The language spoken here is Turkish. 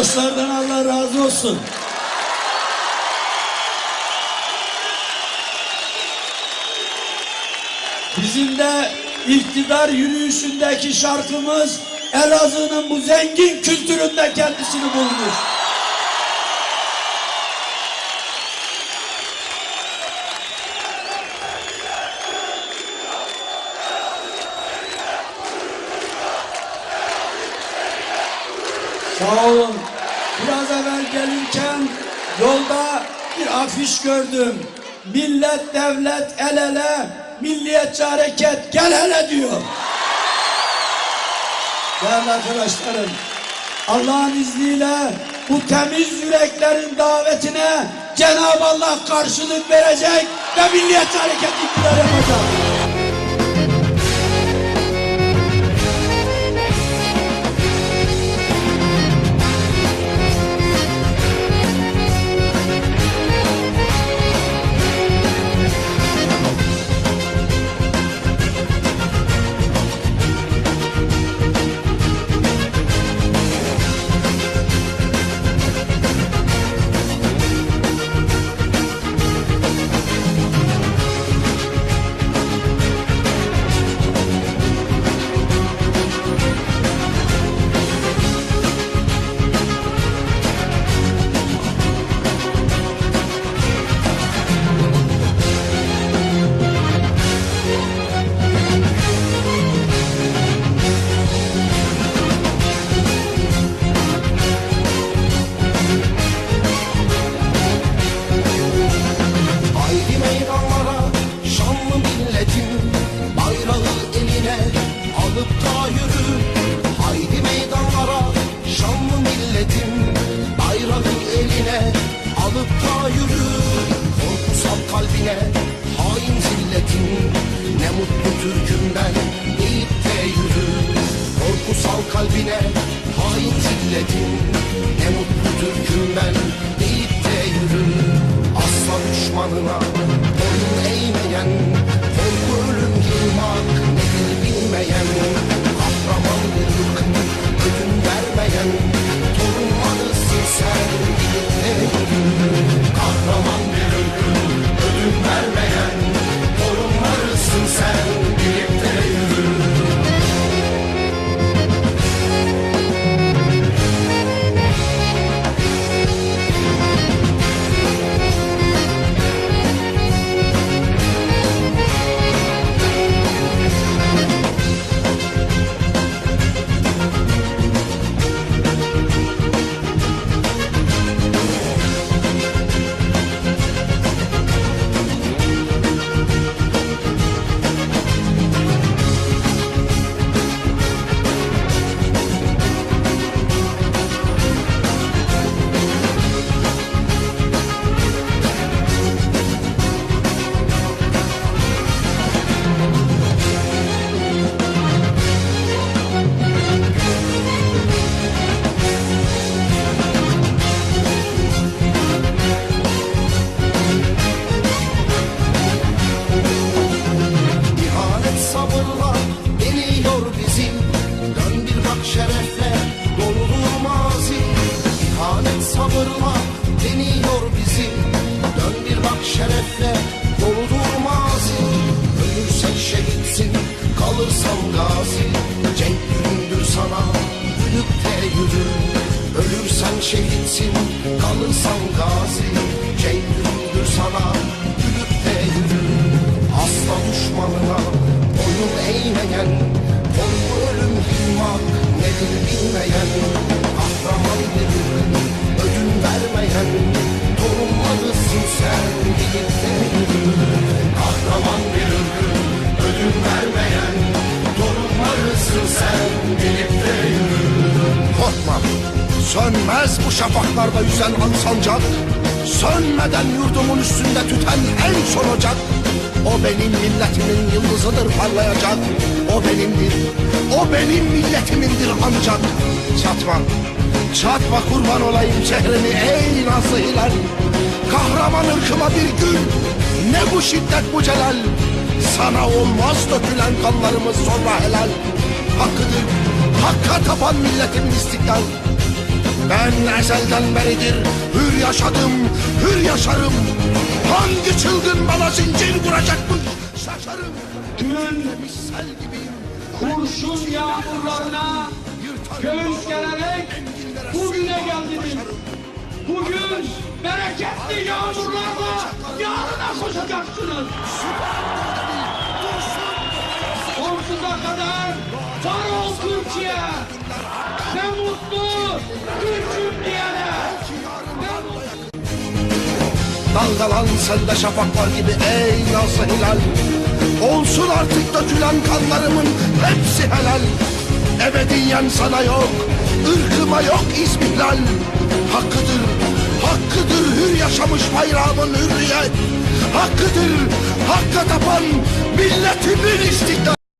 Varoşlardan Allah razı olsun. Bizim de iktidar yürüyüşündeki şarkımız Elazığ'ın bu zengin kültüründe kendisini bulmuş. Sağ olun. Biraz evvel gelirken yolda bir afiş gördüm. Millet, devlet el ele, milliyetçi hareket gel hele diyor. Değerli arkadaşlarım, Allah'ın izniyle bu temiz yüreklerin davetine Cenab-ı Allah karşılık verecek ve milliyetçi hareket iktidar yapacak. Hain zilletin Ne mutlu Türk'üm ben deyip de yürü. Asla düşmanına deniyor bizi. Dön bir bak şerefle doludur mazi Ölürsen şehitsin kalırsan gazi. Cenk günündür sana gülüp de yürü. Ölürsen şehitsin kalırsan gazi. Cenk günündür sana gülüp de yürü. Asla düşmanına sönmez bu şafaklarda yüzen an sancak. Sönmeden yurdumun üstünde tüten en son ocak. O benim milletimin yıldızıdır parlayacak. O benimdir, o benim milletimindir ancak. Çatma, çatma kurban olayım çehreni ey nazlı hilal Kahraman ırkıma bir gül, ne bu şiddet bu celal. Sana olmaz dökülen kanlarımız sonra helal. Hakkıdır, hakka tapan milletimin istiklal Ben ezelden beridir hür yaşadım, hür yaşarım. Hangi çılgın bana zincir vuracakmış şaşarım. Dün Sel gibiyim, kurşun yağmurlarına göğüs gererek bugüne geldiniz. Bugün bereketli yağmurlarla yarına koşacaksınız. Sonsuza kadar var Türkiye. Ne mutlu Türk'üm diyene. Ne mutlu. Dalgalan sende şafaklar gibi ey nazlı hilal Olsun artık dökülen kanlarımın hepsi helal Ebediyen sana yok, ırkıma yok izmihlal Hakkıdır, hakkıdır hür yaşamış bayrağımın hürriyet Hakkıdır, hakka tapan milletimin istiklal